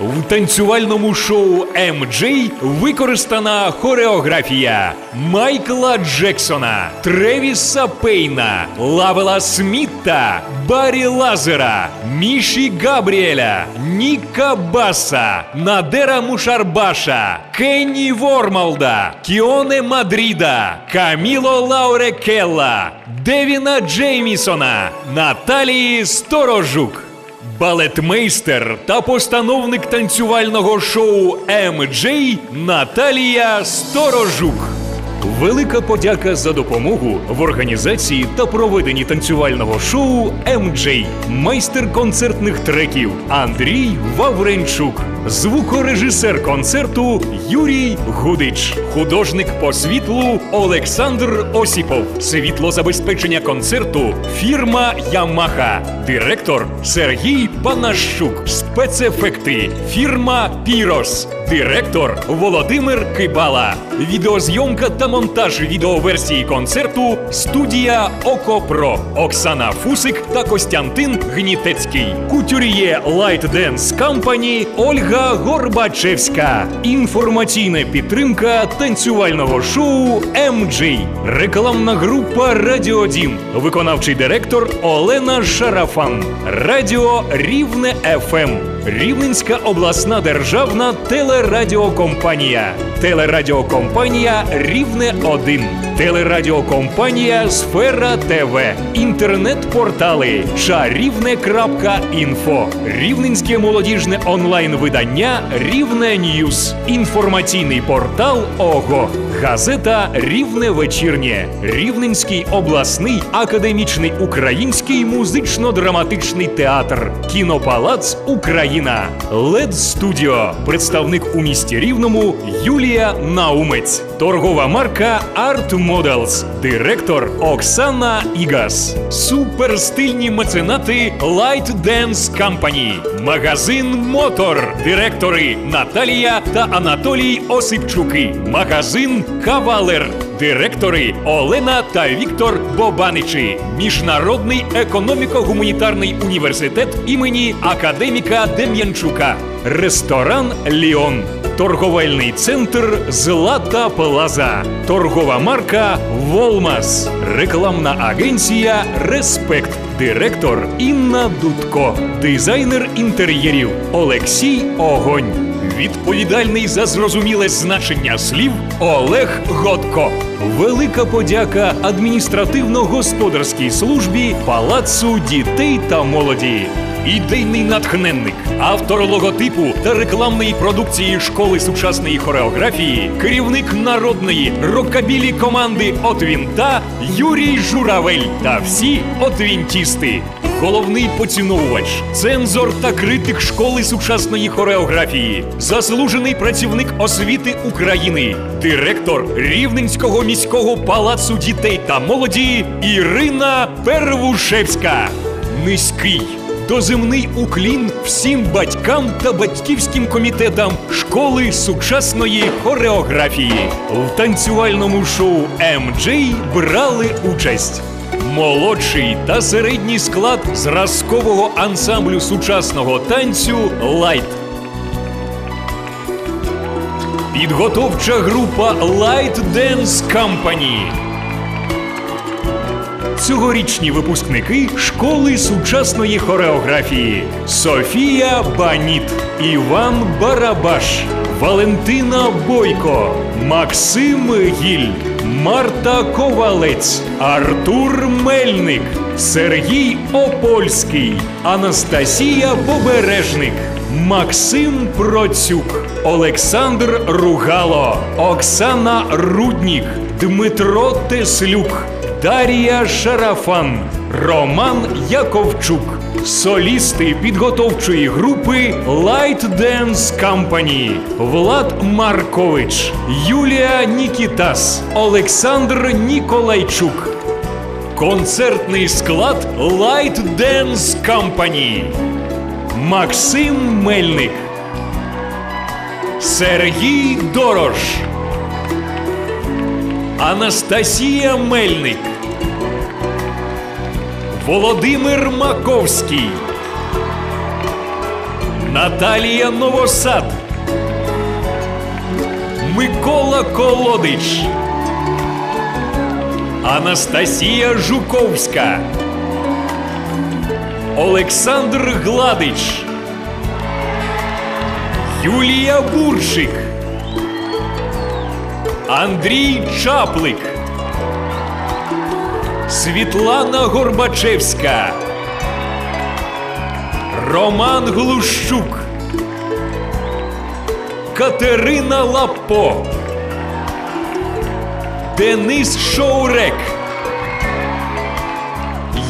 В танцювальному шоу MJ використана хореографія Майкла Джексона, Тревіса Пейна, Лавела Смітта, Барі Лазера, Міші Габріеля, Ніка Баса, Надера Мушарбаша, Кенні Вормалда, Кіоне Мадріда, Каміло Лауре Келла, Девіна Джеймісона, Наталії Сторожук. Балетмейстер та постановник танцювального шоу MJ Наталія Сторожук. Велика подяка за допомогу в організації та проведенні танцювального шоу MJ. Майстер концертних треків Андрій Вавренчук. Звукорежисер концерту Юрій Гудич, художник по світлу Олександр Осіпов, світлозабезпечення концерту фірма Ямаха, директор Сергій Панащук, спецефекти фірма Пірос, директор Володимир Кибала, відеозйомка та монтаж відеоверсії концерту студія Окопро, Оксана Фусик та Костянтин Гнітецький, кутюр'є Light Dance Company Ольга Горбачевська. Інформаційна підтримка танцювального шоу MJ. Рекламна група Радіо 1. Виконавчий директор Олена Шарафан. Радіо Рівне ФМ. Рівненська обласна державна телерадіокомпанія. Телерадіокомпанія Рівне 1. Телерадіокомпанія Сфера ТВ. Інтернет-портали чарівне.інфо. Рівненське молодіжне онлайн-видання Рівне Ньюз. Інформаційний портал ОГО. Газета Рівне вечірнє. Рівненський обласний академічний український музично-драматичний театр. Кінопалац Україна. Лед Студіо. Представник у місті Рівному Юлія Наумець. Торгова марка Art Models. Директор Оксана Ігас. Суперстильні меценати Light Dance Company. Магазин Мотор. Директори Наталія та Анатолій Осипчуки. Магазин Кавалер. Директори Олена та Віктор Бобаничі. Міжнародний економіко-гуманітарний університет імені академіка Дем'янчука. Ресторан Ліон. Торговельний центр Злата Плаза. Торгова марка Волмас. Рекламна агенція Респект. Директор Інна Дудко. Дизайнер інтер'єрів Олексій Огонь. Відповідальний за зрозуміле значення слів Олег Годко. Велика подяка адміністративно-господарській службі Палацу дітей та молоді. Ідейний натхненник, автор логотипу та рекламної продукції школи сучасної хореографії, керівник народної рокабілі команди Отвінта Юрій Журавель та всі отвінтісти. Головний поціновувач, цензор та критик школи сучасної хореографії, заслужений працівник освіти України, директор Рівненського міського палацу дітей та молоді Ірина Первушевська. Низький доземний уклін всім батькам та батьківським комітетам школи сучасної хореографії. В танцювальному шоу MJ брали участь. Молодший та середній склад зразкового ансамблю сучасного танцю Лайт. Підготовча група Light Dance Company. Цьогорічні випускники школи сучасної хореографії Софія Баніт, Іван Барабаш, Валентина Бойко, Максим Гіль, Марта Ковалець, Артур Мельник, Сергій Опольський, Анастасія Побережник, Максим Процюк, Олександр Ругало, Оксана Руднік, Дмитро Теслюк. Дарія Шарафан, Роман Яковчук, солісти підготовчої групи Light Dance Company, Влад Маркович, Юлія Нікітас, Олександр Ніколайчук. Концертний склад Light Dance Company. Максим Мельник. Сергій Дорош. Анастасія Мельник. Володимир Маковський. Наталія Новосад, Микола Колодич, Анастасія Жуковська, Олександр Гладич, Юлія Буршик, Андрій Чаплик, Світлана Горбачевська, Роман Глущук, Катерина Лапо, Денис Шоурек,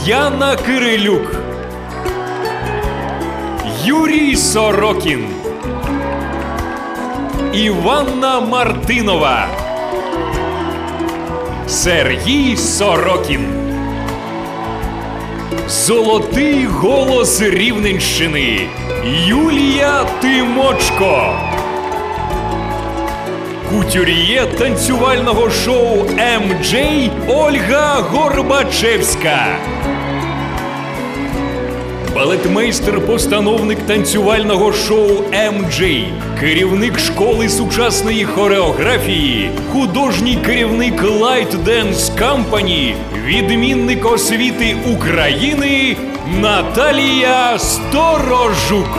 Яна Кирилюк, Юрій Сорокін, Іванна Мартинова, Сергій Сорокін. Золотий голос Рівненщини Юлія Тимочко. Кутюр'є танцювального шоу МД Ольга Горбачевська. Балетмейстер-постановник танцювального шоу МД, керівник школи сучасної хореографії, художній керівник Light Dance Company, відмінник освіти України Наталія Сторожук.